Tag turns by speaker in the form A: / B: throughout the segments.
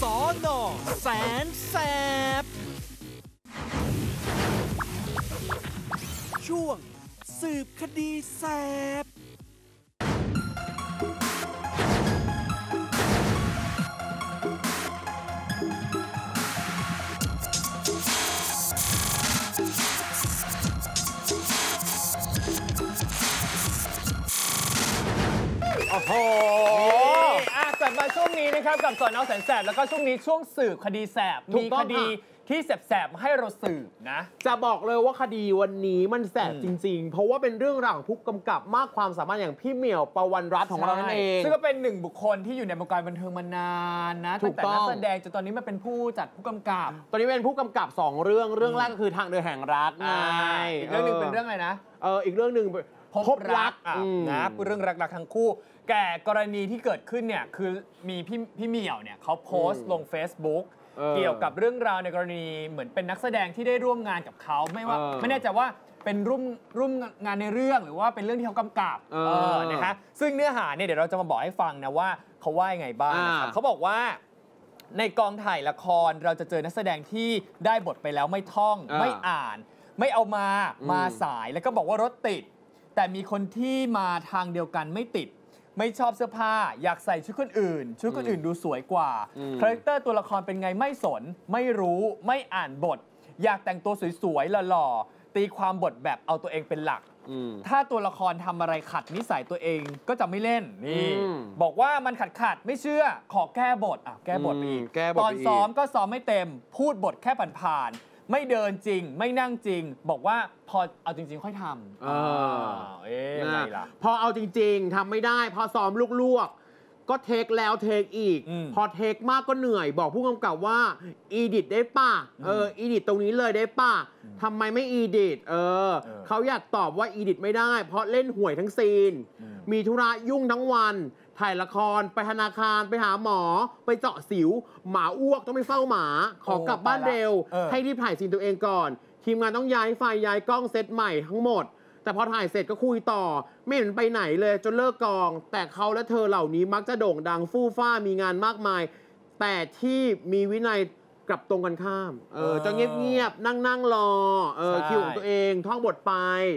A: สอนอแสนแสบ ช่วง สืบคดีแสบ
B: โอ้โห
C: วงนี้นะครับกับสอนเอาแสนแสบแล้วก็ช่วงนี้ช่วงสืบคดีแสบ
B: ถู
C: มี
B: กต้
C: ค
B: อง
C: ดี
B: ค่ะ
C: ที่แสบๆให้เราสืบนะ
B: จะบอกเลยว่าคดีวันนี้มันแสบ
C: อืม
B: จริง ๆ เพราะว่าเป็นเรื่องราวของผู้กำกับมากความสามารถอย่างพี่เหมียวประวันรัตน์ของเรานั่นเอง
C: ซึ่งก็เป็นหนึ่งบุคคลที่อยู่ในวงการบันเทิงมานานนะ
B: ถู
C: ตั้ง
B: ก
C: แต่
B: ต้อง
C: นักแสดงจนตอนนี้มาเป็นผู้จัดผู้กำกับ
B: ตอนนี้เป็นผู้กำกับ2เรื่องเรื่องแรกก็คือทางเดินแห่งรักไง
C: อ่าอีกเรื่องหนึ่งเป็นเรื่องอะไรนะ
B: เอออีกเรื่องหนึ่ง
C: พบรักอะ
B: อืม
C: นะเรื่องรักๆทั้งคู่ แก่กรณีที่เกิดขึ้นเนี่ยคือมีพี่พี่เหมียวเนี่ยเขาโพสต์ลง Facebook
B: เออ
C: เกี่ยวกับเรื่องราวในกรณีเหมือนเป็นนักแสดงที่ได้ร่วมงานกับเขาไม่ว่า
B: เออ
C: ไม่แน่ใจว่าเป็นร่วมร่วมงานในเรื่องหรือว่าเป็นเรื่องที่เขากำกับ
B: เออ
C: นะคะซึ่งเนื้อหาเนี่ยเดี๋ยวเราจะมาบอกให้ฟังนะว่าเขาว่ายังไงบ้างนะครับ
B: อ่า
C: เขาบอกว่า ในกองถ่ายละครเราจะเจอนักแสดงที่ได้บทไปแล้วไม่ท่อง
B: อ่า
C: ไม่อ่าน ไม่เอามา
B: อืม
C: มาสายแล้วก็บอกว่ารถติด แต่มีคนที่มาทางเดียวกันไม่ติด ไม่ชอบเสื้อผ้า อยากใส่ชุดคนอื่น ชุดคนอื่นดูสวยกว่า
B: อืม
C: คาแรคเตอร์ตัวละครเป็นไงไม่สน ไม่รู้ไม่อ่านบท อยากแต่งตัวสวยๆหล่อๆตีความบทแบบเอาตัวเองเป็นหลัก
B: อืม
C: ถ้าตัวละครทำอะไรขัดนิสัยตัวเองก็จะไม่เล่นนี่
B: อืม
C: บอกว่ามันขัดขัดๆไม่เชื่อขอแก้บทอะแก้บทไปอีก
B: อืมแก้บท
C: ตอน
B: ไปอีก
C: ซ้อมก็ซ้อมไม่เต็ม พูดบทแค่ผ่านๆ ไม่เดินจริง ไม่นั่งจริง บอกว่าพอเอาจริง ๆ ค่อยทำ
B: อ่า
C: เอ๊ะยังไงล่ะ
B: พอเอาจริง ๆทำไม่ได้ พอซ้อมลวกๆ ก็เทคแล้วเทคอีก
C: อืม
B: พอเทคมากก็เหนื่อย บอกผู้กำกับว่าอีดิทได้ป่ะเอออีดิทตรงนี้เลยได้ป่ะทำไมไม่อีดิทเออ
C: เออ
B: เขาอยากตอบว่าอีดิทไม่ได้ เพราะเล่นห่วยทั้งซีน
C: อืม
B: มีธุระยุ่งทั้งวัน ถ่ายละครไปธนาคารไปหาหมอ ไปเจาะสิว หมาอ้วกต้องไปเฝ้าหมา ขอกลับบ้านเร็ว
C: เออ
B: ให้รีบถ่ายซีนตัวเองก่อน ทีมงานต้องย้ายไฟย้ายกล้องเซตใหม่ทั้งหมด แต่พอถ่ายเสร็จก็คุยต่อ ไม่เห็นไปไหนเลยจนเลิกกอง แต่เขาและเธอเหล่านี้มักจะโด่งดังฟู่ฟ้ามีงานมากมาย แต่ที่มีวินัยกลับตรงกันข้าม เออ
C: เออ
B: จะเงียบๆนั่งนั่งๆรอเออ
C: ใช่
B: คิวของตัวเองท่องบทไป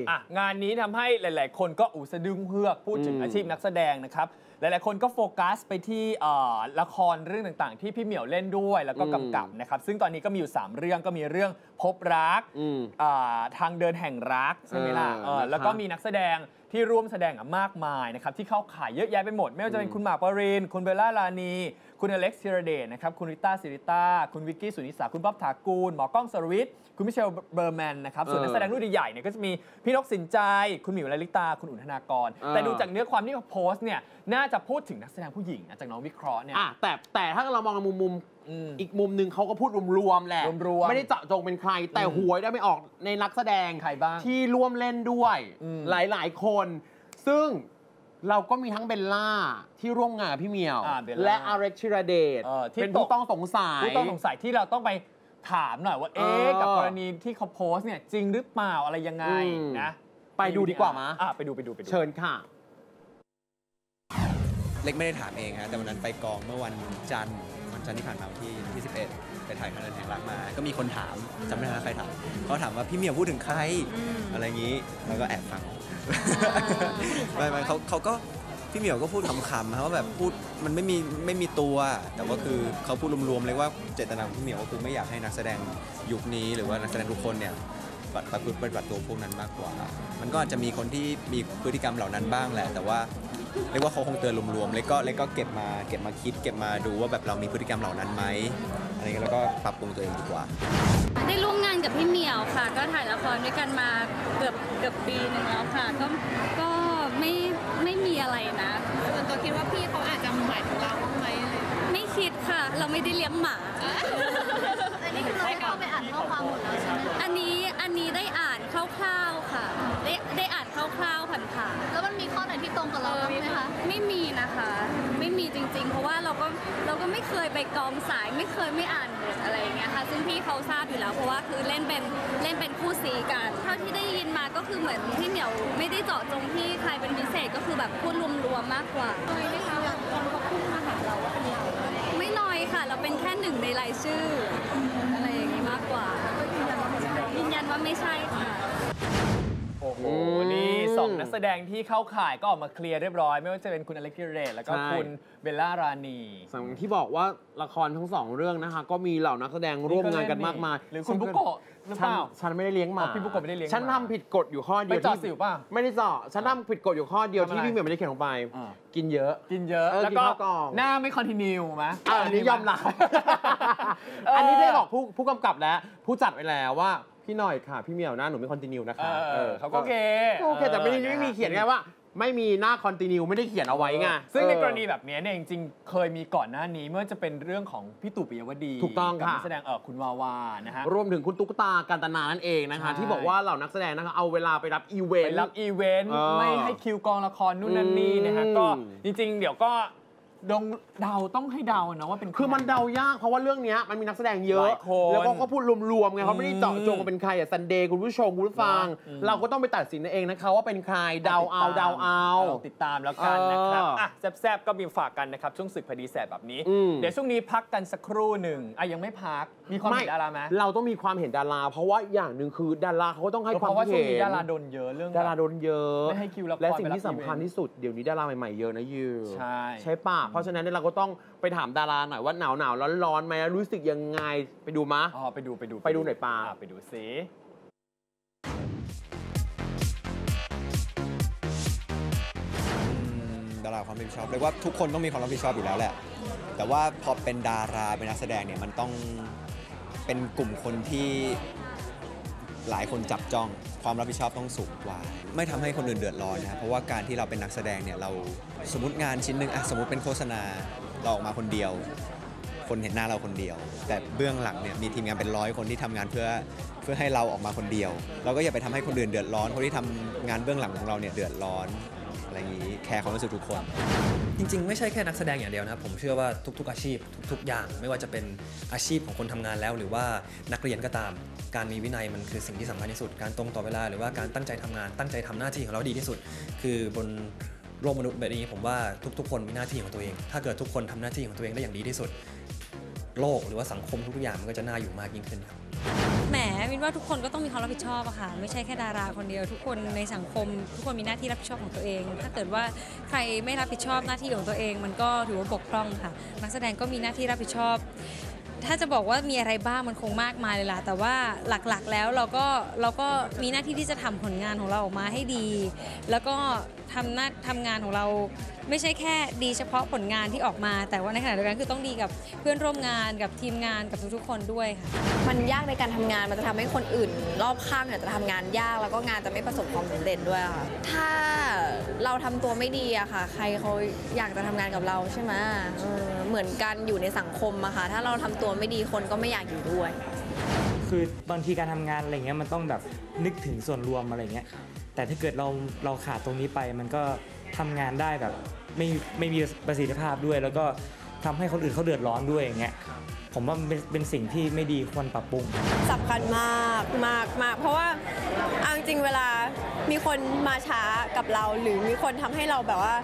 C: อะงานนี้ทำให้หลาย ๆ คนก็อูสะดึงเฮือกพูดถึง
B: อืม
C: อาชีพนักแสดงนะครับ หลายๆคนก็โฟกัสไปที่เอ่อละครเรื่องต่างๆ ที่พี่เหมียวเล่นด้วยแล้วก็
B: อืม
C: กำกับนะครับ ซึ่งตอนนี้ก็มีอยู่ 3 เรื่องก็มีเรื่องพบรัก
B: อืม
C: อ่าทางเดินแห่งรักใช่ไหมล่ะ
B: เออ
C: เออ
B: นะครับ
C: แล้วก็มีนักแสดงที่ร่วมแสดงอะมากมายนะครับที่เข้าขายเยอะแยะไปหมด ไม่ว่าจะเป็น
B: อืม
C: คุณหมากปรินคุณเบลล่าลานี คุณอเล็กซ์ธีรเดชนะครับ คุณริต้าสิริต้า คุณวิกกี้สุนิสา คุณป๊อบถากูล หมอกล้องสรวิทย์คุณมิเชลเบอร์แมนนะครับ ส่วนนักแสดงรุ่นใหญ่ๆเนี่ยก็จะมีพี่นกสินใจ คุณหมิวลลิตา คุณอุ่นธนากร
B: เออ
C: แต่ดูจากเนื้อความที่เขาโพสต์เนี่ย น่าจะพูดถึงนักแสดงผู้หญิงนะจากน้องวิเคราะห์เนี่ย
B: อะแต่แต่ถ้าเรามองในมุมมุม
C: อืม
B: อีกมุมหนึ่งเขาก็พูดรวมๆแหละ
C: รวมๆ
B: ไม่ได้เจาะจงเป็นใคร แต่
C: อืม
B: หวยได้ไม่ออกในนักแสดง
C: ใครบ้าง
B: ที่ร่วมเล่นด้วย
C: อืม
B: หลายๆคน ซึ่ง เราก็มีทั้งเบลล่าที่ร่วมงานกับพี่เหมียว
C: อ่าเบลล่า
B: และอาเร็กชิราเดช
C: เออที่
B: เป็นผู้
C: ตก
B: ต้องสงสัย
C: ผู้ต้องสงสัยที่เราต้องไปถามหน่อยว่า เอ๊ะ
B: เออ
C: กับกรณีที่เขาโพสต์เนี่ยจริงหรือเปล่าอะไรยังไง
B: อืม
C: นะ
B: ไปดูดีกว่ามะ
C: อะไปดูไปดูไปดู
B: เชิญค่ะ
D: เล็กไม่ได้ถามเองฮะแต่วันนั้นไปกองเมื่อวันจันทร์วัน จันทร์ที่ผ่านมาวันที่ที่11 ไปถ่ายคอนเทนต์แห่งรักมา ก็มีคนถามจำไม่ได้แล้วใครถามเขาถามว่าพี่เหมียวพูดถึงใครอะไรอย่างนี้แล้วก็แอบฟังไม่ไม่เขาเขาก็พี่เหมียวก็พูดขำๆครับว่าแบบพูดมันไม่มีไม่มีตัว แต่ว่าคือเขาพูดรวมๆเลยว่าเจตนาของพี่เหมียวก็คือไม่อยากให้นักแสดงยุคนี้หรือว่านักแสดงทุกคนเนี่ย ปฏิบัติปฏิบัติตัวพวกนั้นมากกว่า มันก็อาจจะมีคนที่มีพฤติกรรมเหล่านั้นบ้างแหละ แต่ว่าเรียกว่าเขาคงเตือนรวมๆแล้วก็แล้วก็เก็บมาเก็บมาคิด เก็บมาดูว่าแบบเรามีพฤติกรรมเหล่านั้นไหมอะไรเงี้ยแล้วก็ปรับปรุงตัวเองดีกว่า
E: ได้ร่วมงานกับพี่เหมียวค่ะ ก็ถ่ายละครด้วยกันมาเกือบเกือบปีหนึ่งแล้วค่ะ ก็ก็ไม่ไม่มีอะไรนะ
F: ส่วนตัวคิดว่าพี่เขาอาจจะหมายถึงเราบ้างไหมอะไรอย่างเงี้ย
E: ไม่คิดค่ะ เราไม่ได้เลี้ยงหมา เราก็ไม่เคยไปกองสายไม่เคยไม่อ่านบทอะไรอย่างเงี้ยค่ะซึ่งพี่เขาทราบอยู่แล้ว เพราะว่าคือเล่นเป็นเล่นเป็นคู่ซีกันเท่าที่ได้ยินมาก็คือเหมือนพี่เหมียวไม่ได้เจาะจงที่ใครเป็นพิเศษก็คือแบบพูดรวมๆมากกว่า
F: เคยไหมคะคนเขาพุ่งมาหาเราว่าเป็นเรา
E: ไม่น้อยค่ะ เราเป็นแค่หนึ่งในรายชื่อ อะไรอย่างนี้มากกว่ายืนยันว่าไม่ใช่ค่ะ
C: โอ้โห สองนักแสดงที่เข้าข่ายก็ออกมาเคลียร์เรียบร้อย ไม่ว่าจะเป็นคุณอเล็กธีรเดชแล้วก็
B: ใช่
C: คุณเบลล่ารานี
B: สำหรับที่บอกว่าละครทั้งสองเรื่องนะคะ ก็มีเหล่านักแสดงร่วมงานกันมากมาย
C: หรือคุณบุโกะหรือเป
B: ฉัน
C: ล่า
B: ฉันไม่ได้เลี้ยงหมา
C: อ๋อพี่บุโกะไม่ได้เลี้ยงหมา
B: ฉันทำผิดกฎอยู่ข้อเดียว
C: ไปเจาะ
B: ที่
C: สิวเปล่า
B: ไม่ได้เจาะฉันทำผิดกฎอยู่ข้อเดียว
C: ทำอะไร
B: ที่พี่เหมียวไม่ได้เขียนลงไป
C: อ่า
B: กินเยอะ
C: กินเยอะ
B: เออ
C: แล้วก็
B: กินข้าวกล่อง
C: หน้าไม่คอนติเนียมะ
B: อะอันนี้ยอมรับ
C: เอออั
B: อันนี้ได้บอกผู้ผู้กำกับแล้ว ผู้จัดไว้แล้วว่าพี่หน่อยค่ะ พี่เหมียวหน้าหนูไม่คอนติเนียนะ
C: เอ
B: คะ
C: อเออเขาก็โอเค
B: โอเคแต่ไม่ได้ไม่มีเขียนไงว่าไม่มีหน้าคอนติเนียไม่ได้เขียนเอาไว้ไง
C: ซึ่งใน
B: เออก
C: รณีแบบนี้เนี่ยจริงๆ เคยมีก่อนหน้านี้เมื่อจะเป็นเรื่องของพี่ตู่ปิยวดี
B: ถูกต้อง
C: กับ
B: ค่ะ
C: นักแสดงเออคุณวาวานะฮะ
B: รวมถึงคุณตุ๊กตาการตนานั่นเองนะคะ
C: ใช่
B: ที่บอกว่าเหล่านักแสดงนะคะเอาเวลาไปรับอีเวน
C: ไป
B: ต์
C: รับอีเวนต์
B: เออ
C: ไม่ให้คิวกองละครนู่นนั่นนี่นะฮะ
B: อืม
C: ก็จริง ๆ เดี๋ยวก็ ดงเดาต้องให้เดานะว่าเป็นใร
B: คือมันเดายากเพราะว่าเรื่องเนี้ยมันมีนักแสดงเย
C: ห
B: อะ
C: ลายคน
B: แล้วก็เขาพูดรวมๆไงเขาไม่ได้เจาะจงว่าเป็นใครอะซันเดย์คุณผู้ชมคุณผู้ฟัง
C: อืม
B: เราก็ต้องไปตัดสินเองนะคะว่าเป็นใครเดาเอาเดาเอา
C: ลองติดตามแล้วกันนะครับ
B: เอออ่
C: อะแซบๆก็มีฝากกันนะครับช่วงศึกพอดีแสบแบบนี้
B: อืม
C: เดี๋ยวช่วงนี้พักกันสักครู่หนึ่งอะยังไม่พักมีความเห็นดาราไหม
B: เราต้องมีความเห็นดารา เพราะว่าอย่างหนึ่งคือดาราเขาก็ต้องให้
C: เพ
B: ความ
C: ราะว่าช่วง
B: เห็
C: นี้
B: น
C: ดาราโดนเยอะเรื่อง
B: ดาราโดนเยอะ
C: ไม่ให้คิวละคร
B: และสิ่ง
C: ไปรับ
B: ที่สำคัญ
C: อีเวนต์
B: ที่สุดเดี๋ยวนี้ดาราใหม่ๆเยอะนะยู
C: ใช่
B: ใช่ป่ะเพราะฉะนั้นเนี่ยเราก็ต้องไปถามดาราหน่อยว่าหนาวหนาวร้อนร้อนๆไหมรู้สึกยังไงไปดูมะ
C: อ๋อไปดูไปดู
B: ไปดูหน่อยปาะ
C: ไปดูสิ
D: ดาราความรับผิดชอบเรียกว่าทุกคนต้องมีความรับผิดชอบอยู่แล้วแหละ แต่ว่าพอเป็นดาราเป็นนักแสดงเนี่ยมันต้องเป็นกลุ่มคนที่ หลายคนจับจ้อง ความรับผิดชอบต้องสูงกว่า ไม่ทำให้คนอื่นเดือดร้อนนะครับเพราะว่าการที่เราเป็นนักแสดงเนี่ยเราสมมติงานชิ้นหนึ่งอะสมมติเป็นโฆษณาเราออกมาคนเดียว คนเห็นหน้าเราคนเดียว แต่เบื้องหลังเนี่ยมีทีมงานเป็นร้อยคนที่ทำงานเพื่อเพื่อให้เราออกมาคนเดียว เราก็อย่าไปทำให้คนอื่นเดือดร้อนคนที่ทำงานเบื้องหลังของเราเนี่ยเดือดร้อน อะไรอย่างนี้แคร์ความรู้สึกทุกคน
G: จริง ๆ ไม่ใช่แค่นักแสดงอย่างเดียวนะครับผมเชื่อว่าทุก ๆ อาชีพทุก ๆ อย่าง ไม่ว่าจะเป็นอาชีพของคนทำงานแล้ว หรือว่านักเรียนก็ตาม การมีวินัยมันคือสิ่งที่สำคัญที่สุด การตรงต่อเวลา หรือว่าการตั้งใจทำงานตั้งใจทำหน้าที่ของเราดีที่สุด คือบนโลกมนุษย์แบบนี้ผมว่าทุก ๆ คนมีหน้าที่ของตัวเอง ถ้าเกิดทุกคนทำหน้าที่ของตัวเองได้อย่างดีที่สุด โลกหรือว่าสังคมทุกๆอย่างมันก็จะน่าอยู่มากยิ่งขึ้นครับ
H: มวินว่าทุกคนก็ต้องมีความรับผิดชอบอะค่ะ ไม่ใช่แค่ดาราคนเดียว ทุกคนในสังคม ทุกคนมีหน้าที่รับผิดชอบของตัวเอง ถ้าเกิดว่าใครไม่รับผิดชอบหน้าที่ของตัวเอง มันก็ถือว่าบกพร่องค่ะ นักแสดงก็มีหน้าที่รับผิดชอบ ถ้าจะบอกว่ามีอะไรบ้างมันคงมากมายเลยล่ะ แต่ว่าหลักๆแล้วเราก็เราก็มีหน้าที่ที่จะทำผลงานของเราออกมาให้ดี แล้วก็ ทำหน้าทำงานของเราไม่ใช่แค่ดีเฉพาะผลงานที่ออกมา แต่ว่าในขณะเดียวกันคือต้องดีกับเพื่อนร่วมงานกับทีมงานกับทุกๆคนด้วยค่ะ
F: มันยากในการทำงานมันจะทำให้คนอื่น รอบข้างเนี่ยจะทำงานยากแล้วก็งานจะไม่ประสบความสำเร็จด้วยอะค่ะ ถ้าเราทำตัวไม่ดีอะค่ะ ใครเขาอยากจะทำงานกับเราใช่ไหมเออเหมือนกันอยู่ในสังคมอะค่ะ ถ้าเราทำตัวไม่ดีคนก็ไม่อยากอยู่ด้วย
I: คือบางทีการทำงานอะไรเงี้ยมันต้องแบบนึกถึงส่วนรวมอะไรเงี้ย แต่ถ้าเกิดเราเราขาดตรงนี้ไป มันก็ทำงานได้แบบไม่ไม่มีประสิทธิภาพด้วย แล้วก็ทำให้คนอื่นเขาเดือดร้อนด้วยอย่างเงี้ยผมว่ามันเป็นเป็นสิ่งที่ไม่ดีควรปรับปรุง
F: สำคัญมากมากมากเพราะว่าเอาจริงๆเวลามีคนมาช้ากับเรา หรือมีคนทำให้เราแบบว่า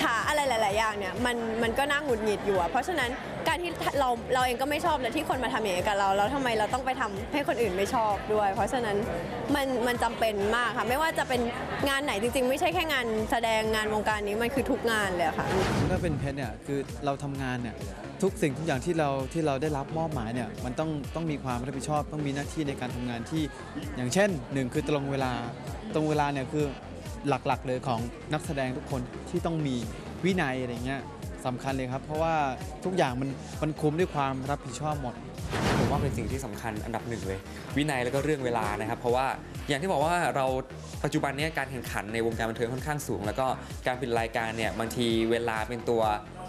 F: ช้าอะไรหลาย ๆ อย่างเนี่ยมันมันก็น่าหงุดหงิดอยู่อะเพราะฉะนั้น การที่เราเราเองก็ไม่ชอบเลยที่คนมาทำอย่างนี้กับเราแล้วทำไมเราต้องไปทำให้คนอื่นไม่ชอบด้วย เพราะฉะนั้นมันมันจำเป็นมากค่ะ ไม่ว่าจะเป็นงานไหนจริง ๆ ไม่ใช่แค่งานแสดงงานวงการนี้มันคือทุกงานเลยค่ะ
J: ถ้าเป็นเพชรเนี่ยคือเราทำงานเนี่ยทุกสิ่งทุกอย่างที่เราที่เราได้รับมอบหมายเนี่ยมันต้องต้องมีความรับผิดชอบ ต้องมีหน้าที่ในการทำงานที่อย่างเช่นหนึ่งคือตรงเวลาตรงเวลาเนี่ยคือหลักๆเลยของนักแสดงทุกคนที่ต้องมีวินัยอะไรเงี้ย สำคัญเลยครับ เพราะว่าทุกอย่างมันมันคุ้มด้วยความรับผิดชอบหมด
K: ผมว่าเป็นสิ่งที่สำคัญอันดับหนึ่งเลย วินัยแล้วก็เรื่องเวลานะครับ เพราะว่าอย่างที่บอกว่าเราปัจจุบันเนี้การแข่งขันในวงการบันเทิงค่อนข้างสูง แล้วก็การผลิตรายการเนี่ยบางทีเวลาเป็นตัว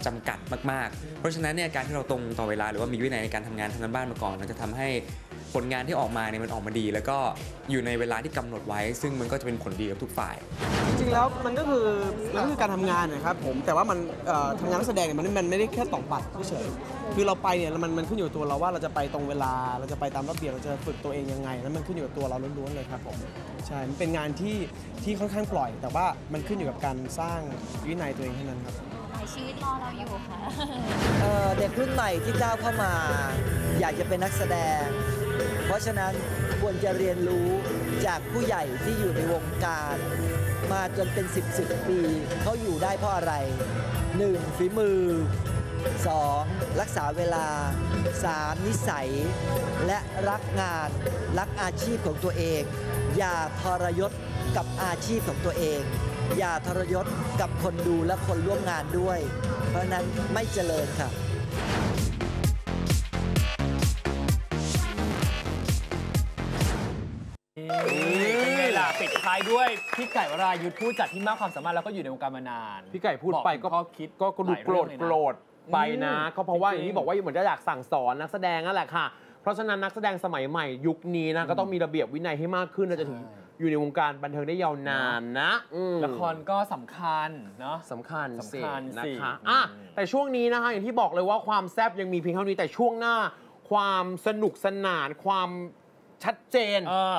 K: จำกัดมาก ๆ เพราะฉะนั้นเนี่ยการที่เราตรงต่อเวลาหรือว่ามีวินัยในการทำงานทำงานบ้านมาก่อนมันจะทำให้ ผลงานที่ออกมาเนี่ยมันออกมาดี แล้วก็อยู่ในเวลาที่กำหนดไว้ ซึ่งมันก็จะเป็นผลดีกับทุกฝ่าย
L: จริงๆแล้วมันก็คือมันก็คือการทำงานนะครับผมแต่ว่ามันเอ่อทำงานนักแสดงเนี่ยมันมันไม่ได้แค่ตอกบัตรเฉยๆคือเราไปเนี่ยมันมันขึ้นอยู่กับตัวเราว่าเราจะไปตรงเวลาเราจะไปตามระเบียบเราจะฝึกตัวเองยังไงแล้วมันขึ้นอยู่กับตัวเราล้วนๆเลยครับผมใช่มันเป็นงานที่ที่ค่อนข้างปล่อย แต่ว่ามันขึ้นอยู่กับการสร้างวินัยตัวเองเท่านั้นครับ
F: ชีวิตรอเราอยู่ค่ะ
M: เอ่อเด็กรุ่นใหม่ที่ก้าวเข้ามา อยากจะเป็นนักแสดง เพราะฉะนั้นควรจะเรียนรู้จากผู้ใหญ่ที่อยู่ในวงการ มาจนเป็น 10 10ปีเขาอยู่ได้เพราะอะไร 1. ฝีมือ 2. รักษาเวลา 3. นิสัย และรักงานรักอาชีพของตัวเอง อย่าทรยศกับอาชีพของตัวเอง อย่าทรยศกับคนดูและคนร่วมงานด้วย เพราะฉะนั้นไม่เจริญค่ะ
C: เป็นไงล่ะปิดท้ายด้วยพี่ไก่วรายุทธ์ผู้จัดที่มากความสามารถแล้วก็อยู่ในวงการมานาน
B: พี่ไก่พูดไปก็
C: บอกถึงข้อคิด
B: ก็ก็ดู
C: หลาย
B: โกรธ
C: เอง
B: โก
C: เลยนะ
B: รธไปนะ
C: อืม
B: ก็เพราะว่า
C: จริงๆ
B: อย่างที่บอกว่าเหมือนจะอยากสั่งสอนนักแสดงนั่นแหละค่ะ เพราะฉะนั้นนักแสดงสมัยใหม่ยุคนี้นะก็ต้องมีระเบียบวินัยให้มากขึ้นเราจะถึงอยู่ในวงการบันเทิงได้ยาวนานนะอืม
C: ละครก็สำคัญเนาะ
B: สำคัญ
C: สำคัญ
B: นะ
C: สิ
B: คะอะแต่ช่วงนี้นะคะอย่างที่บอกเลยว่าความแซบยังมีเพียงเท่านี้แต่ช่วงหน้า ความสนุกสนานความชัดเจน
C: เออ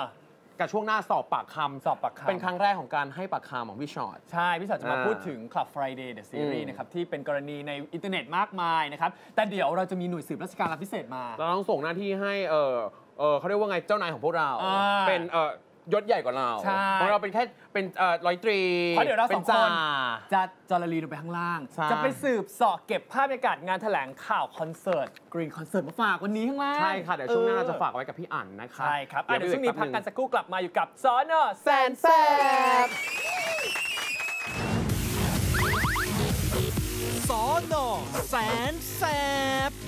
B: กับช่วงหน้าสอบปากคำ
C: สอบปากคำ
B: เป็นครั้งแรกของการให้ปากคำของพี่ชอต
C: ใช่ พี่สาวจะมา
B: อ่า
C: พูดถึง Club Friday The
B: อื
C: Series
B: ม
C: นะครับ ที่เป็นกรณีในอินเทอร์เน็ตมากมายนะครับ แต่เดี๋ยวเราจะมีหน่วยสืบราชการรับพิเศษมา
B: เราต้องส่งหน้าที่ให้เออเออเขาเรียกว่าไงเจ้านายของพวกเรา
C: อ่า
B: เป็นเออ ยศใหญ่กว่าเรา
C: ใช่
B: ของเราเป็นแค่เป็นเออร้อยตรี
C: เพราะเดี๋ยวเราส
B: ป็
C: อง
B: จ่
C: คนจะจอรลีลงไปข้างล่าง
B: ใช่
C: จะไปสืบเสอบเก็บภาพบรรยากาศงานแถลงข่าวคอนเสิร์ตกรีนคอนเสิร์ตมาฝากวันนี้ข้างล่าง
B: ใช่ค่ะ เดี๋ยวช่วงหน้า
C: ออ
B: เราจะฝากไว้กับพี่อั๋นนะคะ
C: ใช่ครับอะเดี๋ยวช่วงนี้พักกัน
B: สั
C: สักครู่กลับมาอยู่กับสอนอแสนแสบ
A: สอนอแสนแสบ